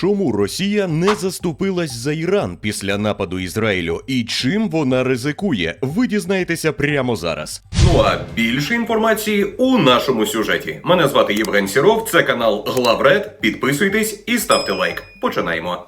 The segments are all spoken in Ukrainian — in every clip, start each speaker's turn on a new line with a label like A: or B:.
A: Чому Росія не заступилась за Іран після нападу Ізраїлю і чим вона ризикує? Ви дізнаєтеся прямо зараз.
B: Ну а більше інформації у нашому сюжеті. Мене звати Євген Сіров, це канал Главред. Підписуйтесь і ставте лайк. Починаємо.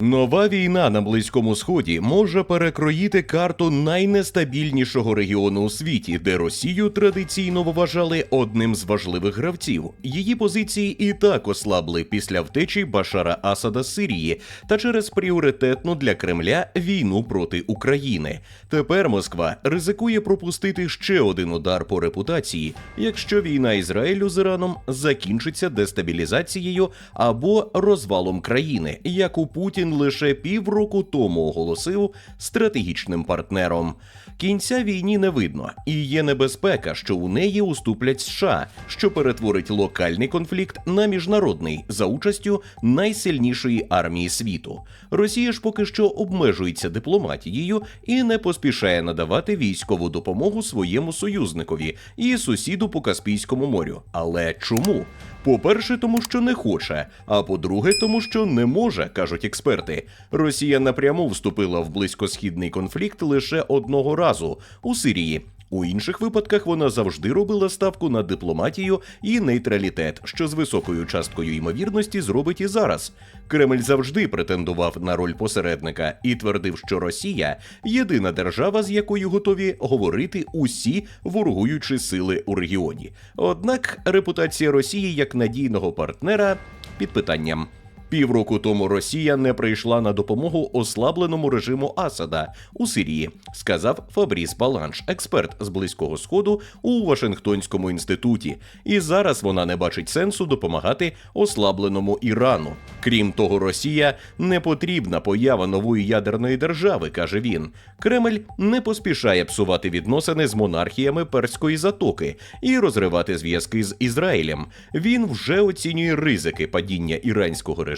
A: Нова війна на Близькому Сході може перекроїти карту найнестабільнішого регіону у світі, де Росію традиційно вважали одним з важливих гравців. Її позиції і так ослабли після втечі Башара Асада з Сирії та через пріоритетну для Кремля війну проти України. Тепер Москва ризикує пропустити ще один удар по репутації, якщо війна Ізраїлю з Іраном закінчиться дестабілізацією або розвалом країни, яку Путін лише півроку тому оголосив стратегічним партнером. Кінця війні не видно, і є небезпека, що у неї уступлять США, що перетворить локальний конфлікт на міжнародний за участю найсильнішої армії світу. Росія ж поки що обмежується дипломатією і не поспішає надавати військову допомогу своєму союзникові і сусіду по Каспійському морю. Але чому? По-перше, тому що не хоче, а по-друге, тому що не може, кажуть експерти. Росія напряму вступила в близькосхідний конфлікт лише одного разу у Сирії. У інших випадках вона завжди робила ставку на дипломатію і нейтралітет, що з високою часткою ймовірності зробить і зараз. Кремль завжди претендував на роль посередника і твердив, що Росія єдина держава, з якою готові говорити усі ворогуючі сили у регіоні. Однак репутація Росії як надійного партнера під питанням. Півроку тому Росія не прийшла на допомогу ослабленому режиму Асада у Сирії, сказав Фабріс Баланш, експерт з близького сходу у Вашингтонському інституті. І зараз вона не бачить сенсу допомагати ослабленому Ірану. Крім того, Росія не потрібна поява нової ядерної держави, каже він. Кремль не поспішає псувати відносини з монархіями перської затоки і розривати зв'язки з Ізраїлем. Він вже оцінює ризики падіння іранського режиму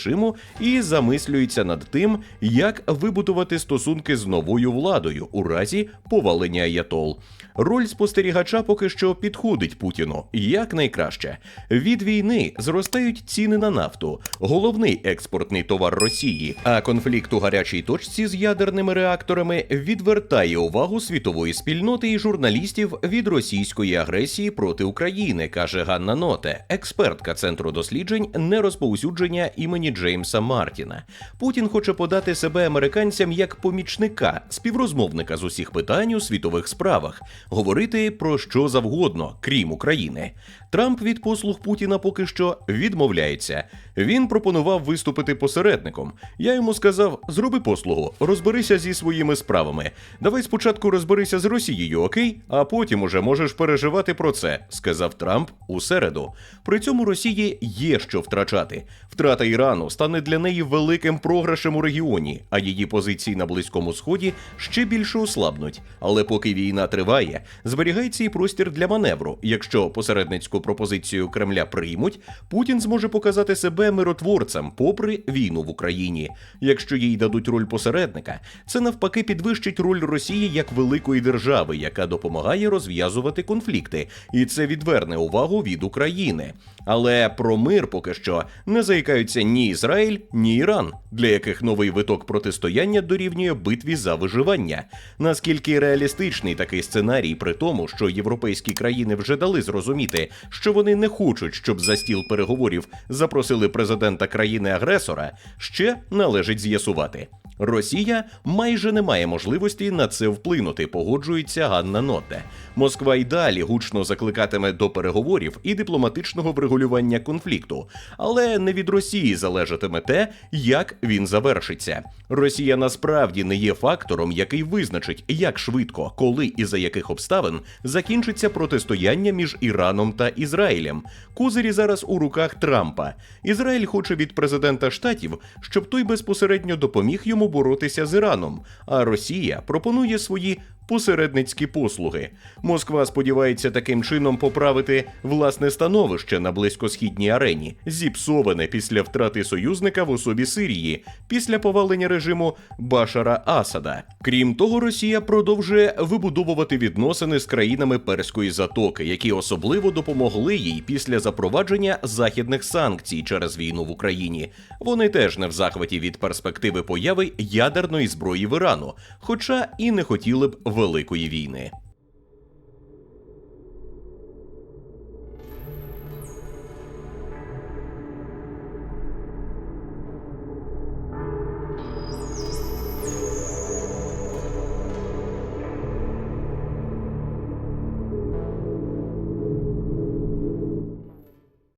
A: і замислюється над тим, як вибудувати стосунки з новою владою у разі повалення аятол. Роль спостерігача поки що підходить Путіну як найкраще. Від війни зростають ціни на нафту, головний експортний товар Росії. А конфлікт у гарячій точці з ядерними реакторами відвертає увагу світової спільноти і журналістів від російської агресії проти України, каже Ганна Ноте, експертка центру досліджень нерозповсюдження імені Джеймса Мартіна. Путін хоче подати себе американцям як помічника, співрозмовника з усіх питань у світових справах, говорити про що завгодно, крім України. Трамп від послуг Путіна поки що відмовляється. Він пропонував виступити посередником. Я йому сказав: зроби послугу, розберися зі своїми справами. Давай спочатку розберися з Росією, окей? А потім уже можеш переживати про це, сказав Трамп у середу. При цьому Росії є що втрачати. Втрата Ірану стане для неї великим програшем у регіоні, а її позиції на Близькому Сході ще більше ослабнуть. Але поки війна триває, зберігається і простір для маневру. Якщо посередницьку пропозицію Кремля приймуть, Путін зможе показати себе миротворцем, попри війну в Україні. Якщо їй дадуть роль посередника, це навпаки підвищить роль Росії як великої держави, яка допомагає розв'язувати конфлікти, і це відверне увагу від України. Але про мир поки що не заїкаються ні Ізраїль, ні Іран, для яких новий виток протистояння дорівнює битві за виживання. Наскільки реалістичний такий сценарій, при тому, що європейські країни вже дали зрозуміти, що вони не хочуть, щоб за стіл переговорів запросили президента країни-агресора, ще належить з'ясувати. Росія майже не має можливості на це вплинути, погоджується Ганна Ноте. Москва й далі гучно закликатиме до переговорів і дипломатичного врегулювання конфлікту, але не від Росії залежатиме те, як він завершиться. Росія насправді не є фактором, який визначить, як швидко, коли і за яких обставин закінчиться протистояння між Іраном та Ізраїлем. Козирі зараз у руках Трампа. Ізраїль хоче від президента штатів, щоб той безпосередньо допоміг йому боротися з Іраном. А Росія пропонує свої посередницькі послуги. Москва сподівається таким чином поправити власне становище на близькосхідній арені, зіпсоване після втрати союзника в особі Сирії, після повалення режиму Башара Асада. Крім того, Росія продовжує вибудовувати відносини з країнами Перської затоки, які особливо допомогли їй після запровадження західних санкцій через війну в Україні. Вони теж не в захваті від перспективи появи ядерної зброї в Ірану, хоча і не хотіли б великої війни.